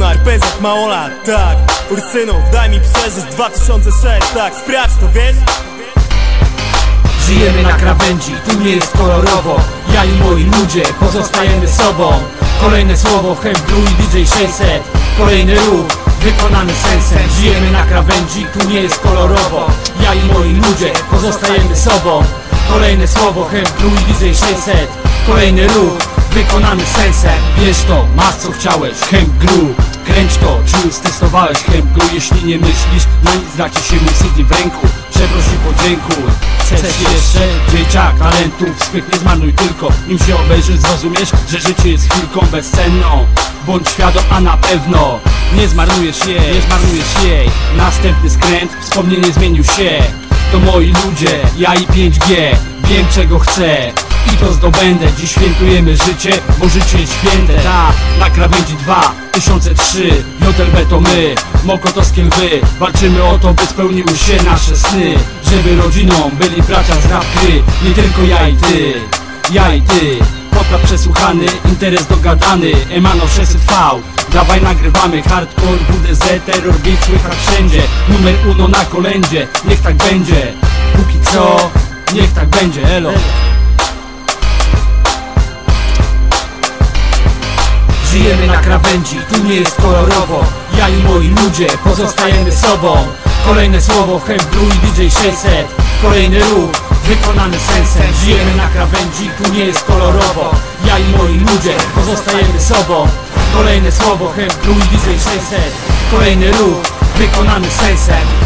jak mało lat, tak. Ursynów, daj mi przeżyć 2006, tak. Sprawdź to, wiesz? Żyjemy na krawędzi, tu nie jest kolorowo. Ja i moi ludzie pozostajemy sobą. Kolejne słowo, Hemp Blue i DJ 600 Kolejny ruch, wykonany sensem. Żyjemy na krawędzi, tu nie jest kolorowo. Ja i moi ludzie pozostajemy sobą. Kolejne słowo, Hemp Blue i DJ 600 Kolejny ruch, wykonany sensem. Wiesz to, masz co chciałeś, Hemp Glue Kręć to, czy już testowałeś. Hemp Glue Jeśli nie myślisz, na nic da się mój CD w ręku. Przeproś i podziękuj. Chcesz jeszcze? Dzieciak, talentów swych nie zmarnuj tylko. Nim się obejrzysz, zrozumiesz, że życie jest chwilką bezcenną. Bądź świadom, a na pewno Nie zmarnujesz jej, nie zmarnujesz jej. Następny skręt, wspomnienie zmienił się. To moi ludzie, ja i 5G Wiem czego chcę i to zdobędę. Dziś świętujemy życie, bo życie jest święte. Tak, na krawędzi 2003 JLB to my, Mokotowskie lwy Walczymy o to, by spełniły się nasze sny. Żeby rodziną byli bracia z rap gry. Nie tylko ja i ty, ja i ty. Potrap przesłuchany, interes dogadany. Emano 600V Dawaj nagrywamy hardcore, WDZ, terror, beat wszędzie. Numer uno na kolędzie, niech tak będzie. Póki co, niech tak będzie, elo Żyjemy na krawędzi, tu nie jest kolorowo. Ja i moi ludzie pozostajemy sobą. Kolejne słowo, Hemp Blue i DJ 600 Kolejny ruch, wykonany sensem. Żyjemy na krawędzi, tu nie jest kolorowo. Ja i moi ludzie pozostajemy sobą. Kolejne słowo, Hemp Blue i DJ 600 Kolejny ruch, wykonany sensem